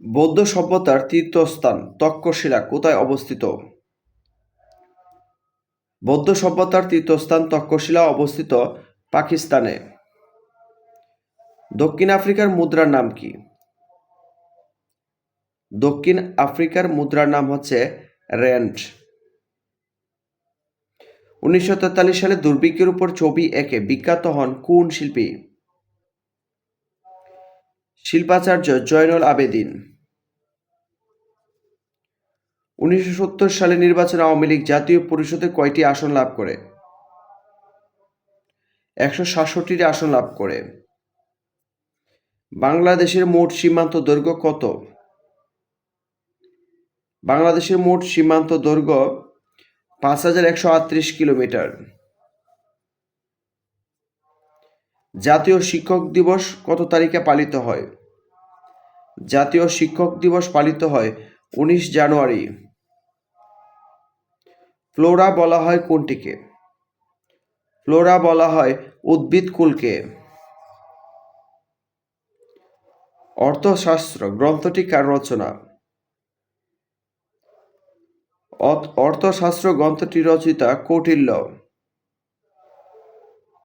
বৌদ্ধ সভ্যতার তীর্থস্থান তক্ষশিলা কোথায় অবস্থিত? বৌদ্ধ সভ্যতার তীর্থস্থান তক্ষশিলা অবস্থিত পাকিস্তানে। দক্ষিণ আফ্রিকার মুদ্রার নাম কি? দক্ষিণ আফ্রিকার মুদ্রার নাম হচ্ছে র্যান্ড উনিশশো তেতাল্লিশ সালে দুর্ভিক্ষের উপর ছবি এঁকে বিখ্যাত হন কোন শিল্পী? শিল্পাচার্য জয়নুল আবেদিন। উনিশশো সত্তর সালে নির্বাচনে আওয়ামী লীগ জাতীয় পরিষদে কয়টি আসন লাভ করে? একশো সাতষট্টিটি আসন লাভ করে। বাংলাদেশের মোট সীমান্ত দৈর্ঘ্য কত? বাংলাদেশের মোট সীমান্ত দৈর্ঘ্য পাঁচ হাজার একশো আটত্রিশ কিলোমিটার। জাতীয় শিক্ষক দিবস কত তারিখে পালিত হয়? জাতীয় শিক্ষক দিবস পালিত হয় উনিশ জানুয়ারি। ফ্লোরা বলা হয় কোনটিকে? ফ্লোরা বলা হয় উদ্ভিদ কুলকে। অর্থশাস্ত্র, গ্রন্থটি কার রচনা? অর্থশাস্ত্র, গ্রন্থটি রচিতা কৌটিল্য।